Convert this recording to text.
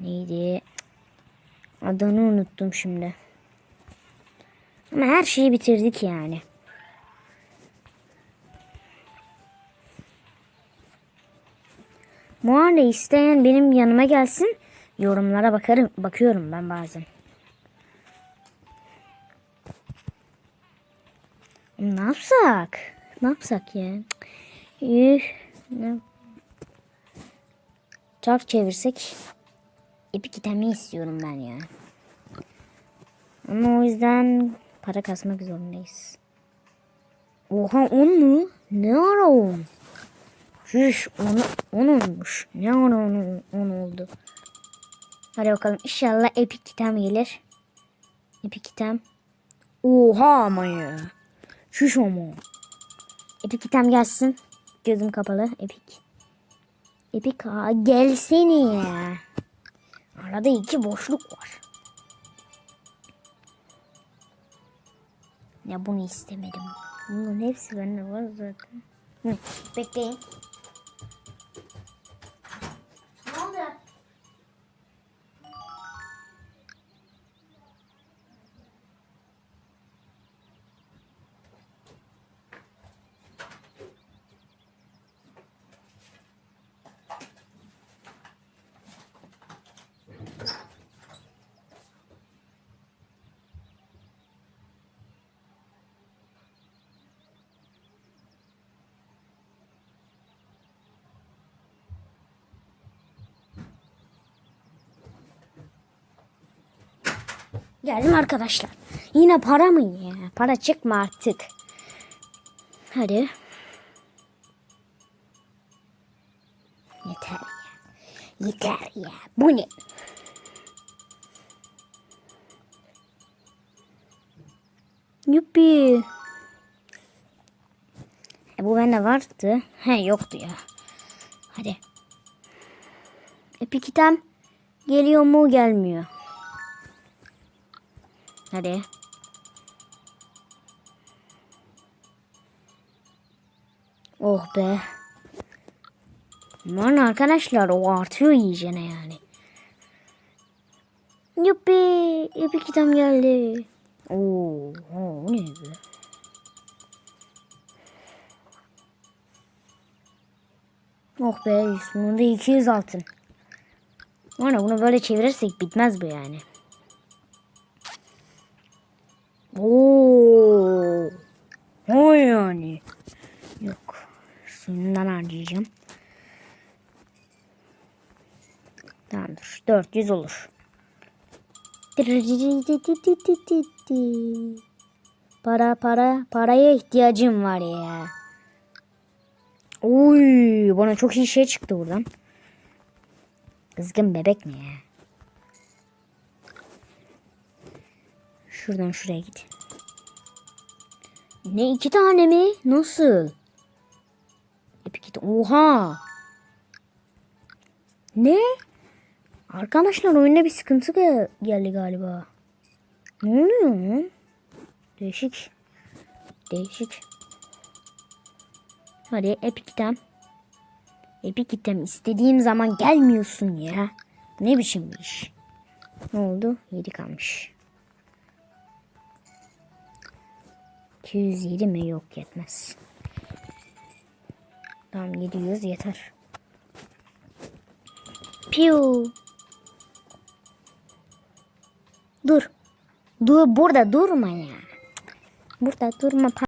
Neydi? Adını unuttum şimdi. Ama her şeyi bitirdik yani. Arada isteyen benim yanıma gelsin. Yorumlara bakarım, bakıyorum ben bazen. Ne yapsak? Ne yapsak ya? Üh, ne? Çark çevirsek epik itemi istiyorum ben ya. Ama o yüzden para kasmak zorundayız. Oha on mu? Ne ara on? Şuş onu on olmuş. Ne ara on, on oldu? Hadi bakalım inşallah epik item gelir. Epik item. Oha ama ya. Şuş ama. Epik item gelsin. Gözüm kapalı. Epik. Epik ha gelsene ya. Arada iki boşluk var. Ya bunu istemedim. Bunların hepsi bende var zaten. Hı, bekleyin. Geldim arkadaşlar. Yine para mı ya? Para çıkma artık. Hadi. Yeter ya. Yeter ya. Bu ne? Yuppi. E bu bende vardı. He yoktu ya. Hadi. Epic item geliyor mu gelmiyor. Hadi. Oh be. Aman arkadaşlar o artıyor iyicene yani. Yuppi. Epic item geldi. Oo o ne be? Oh be sonunda 200 altın. Ana bunu böyle çevirirsek bitmez bu yani. Tamamdır. 400 olur. Para para paraya ihtiyacım var ya. Oy, bana çok iyi şey çıktı buradan. Kızgın bebek mi ya? Şuradan şuraya git. Ne iki tane mi? Nasıl? Git. Oha. Ne? Arkadaşlar oyunda bir sıkıntı gel- geldi galiba. Ne oluyor lan? Değişik. Değişik. Hadi Epic item. Epic item istediğim zaman gelmiyorsun ya. Ne biçim bir iş? Ne oldu? 7 kalmış. 207 mi? Yok yetmez. Tamam 700 yeter. Piu. Dur. Dur burada durma ya. Burada durma.